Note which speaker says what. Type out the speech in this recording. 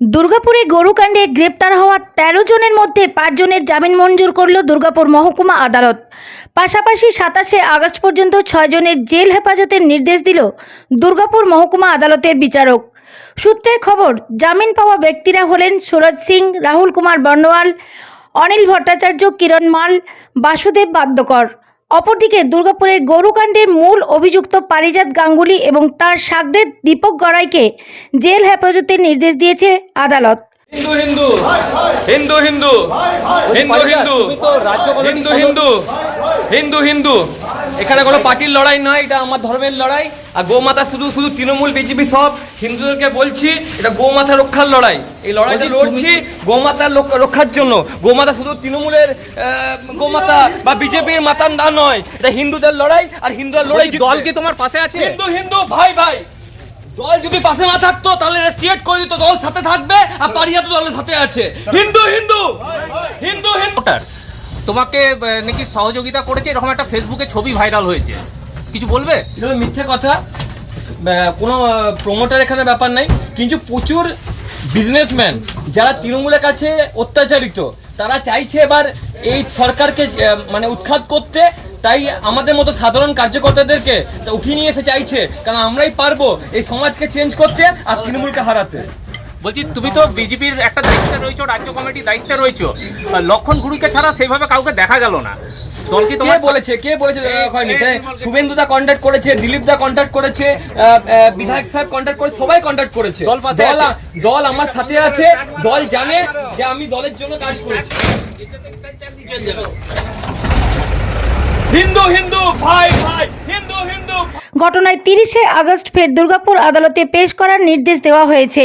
Speaker 1: দুর্গাপুরে গরুকাণ্ডে গ্রেপ্তার হওয়া তেরো জনের মধ্যে পাঁচজনের জামিন মঞ্জুর করল দুর্গাপুর মহকুমা আদালত। পাশাপাশি সাতাশে আগস্ট পর্যন্ত ছয়জনের জেল হেফাজতের নির্দেশ দিল দুর্গাপুর মহকুমা আদালতের বিচারক। সূত্রের খবর, জামিন পাওয়া ব্যক্তিরা হলেন সুরজ সিং, রাহুল কুমার বর্ণওয়াল, অনিল ভট্টাচার্য, কিরণ মাল, বাসুদেব বাদ্যকর। অপরদিকে দুর্গাপুরের গরুকাণ্ডের মূল অভিযুক্ত পারিজাত গাঙ্গুলি এবং তার সাগরেদ দীপক গড়াইকে জেল হেফাজতের নির্দেশ দিয়েছে আদালত
Speaker 2: হিন্দু হিন্দু হিন্দু হিন্দু হিন্দু হিন্দু। হিন্দু হিন্দু হিন্দু এখানে কোনো পার্টির লড়াই নয় এটা আমার ধর্মের লড়াই। আর গোমাতা শুধু শুধু তৃণমূল বিজেপি সব হিন্দুদেরকে বলছি এটা গোমাতা রক্ষার লড়াই। এই লড়াইটা লড়ছি গোমাতার লোক- রক্ষার জন্য। গোমাতা শুধু তৃণমূলের গোমাতা বা বিজেপির মাতার না নয় এটা হিন্দুদের লড়াই আর হিন্দুদের লড়াই
Speaker 3: দল কি তোমার পাশে আছে?
Speaker 2: হিন্দু হিন্দু ভাই ভাই। দল যদি পাশে না থাকতো তাহলে রেস্ট্রিয়েট করে দিত দল সাথে থাকবে আর পারিয়া তো দলের সাথে আছে। হিন্দু হিন্দু হিন্দু হিন্দু।
Speaker 3: তোমাকে নাকি সহযোগিতা করেছে? এরকম একটা ফেসবুকে ছবি ভাইরাল হয়েছে। কিছু বলবে?
Speaker 2: এটা মিথ্যে কথা। কোনো প্রমোটার এখানে ব্যাপার নাই। কিন্তু প্রচুর বিজনেসম্যান যারা তৃণমূলের কাছে অত্যাচারিত, তারা চাইছে এবার এই সরকারকে মানে উৎখাত করতে। তাই আমাদের মতো সাধারণ কার্যকর্তাদেরকে উঠিয়ে নিয়ে এসে চাইছে। কারণ আমরাই পারব এই সমাজকে চেঞ্জ করতে আর তৃণমূলকে হারাতে।
Speaker 3: বলছি তুমি তো বিজেপির একটা দায়িত্বে রয়েছো রাজ্য কমিটির দায়িত্বে রয়েছো। লক্ষণ গুরুকে ছাড়া সেইভাবে কাউকে দেখা গেল না। দল কি
Speaker 2: কে বলেছে? কে বলেছে শুভেন্দু দা কন্ট্যাক্ট করেছে দিলীপ দা কন্ট্যাক্ট করেছে বিধায়ক সাহেব কন্ট্যাক্ট করে সবাই কন্ট্যাক্ট করেছে।
Speaker 3: দল
Speaker 2: দল দল আমার সাথে আছে দল জানে যে আমি দলের জন্য কাজ করেছি। হিন্দু হিন্দু ভাই ভাই হিন্দু হিন্দু
Speaker 1: ঘটনায় তিরিশে আগস্ট ফের দুর্গাপুর আদালতে পেশ করার নির্দেশ দেওয়া হয়েছে।